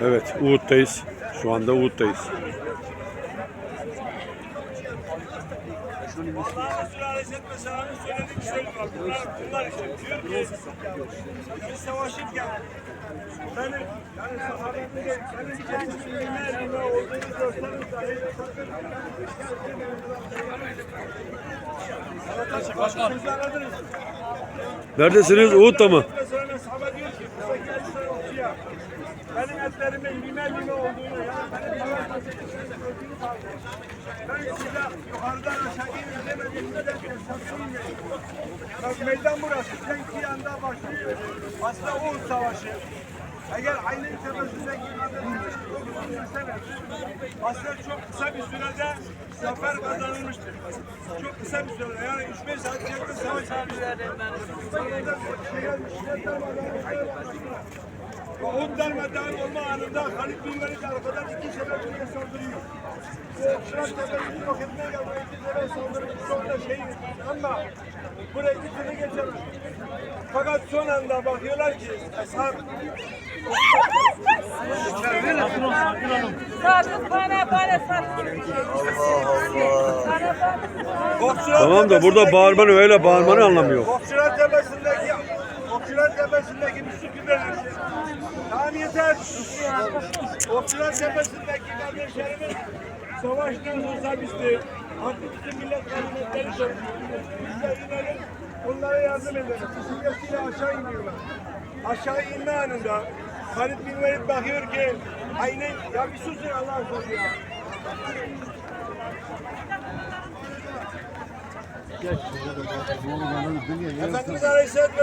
Evet, Uğut'tayız. Şu anda Uğut'tayız. Allah'a sülalet etme benim etlerimin lime lime olduğunu yani benim Ben size yukarıdan aşağı inin demediğimde de esasıyım Bak meydan burası. Sen iki yanda başlıyor. Aslında Uğur Savaşı. Eğer aynı tepesindeki kadar aslında çok kısa bir sürede zafer kazanılmıştır. Çok kısa bir sürede yani 3-5 saat yakın savaş Uhud darmadağın olma anında Halid bin Velid arkadan iki sebebiyle saldırıyor. Şırak tepesini yok etmeye geldi. İki sefer saldırıyor. Çok da şey ama buraya gittiğini geçemez. Fakat son anda bakıyorlar ki ashab Sadık Tamam da burada bağırmanı öyle bağırmanı anlamıyor. Okçular tepesindeki Okçular tepesindeki Müslüm verir. Tamam yeter. Okçular tepesindeki kardeşlerimiz savaştan olsa bizdi. Artık bütün millet ganimetleri söylüyor. Biz de inelim. Onlara yardım edelim. Bisikletiyle aşağı iniyorlar. Aşağı inme anında Halid bin Velid bakıyor ki aynen ya bir susun Allah aşkına ya. Efendimiz Aleyhisselatü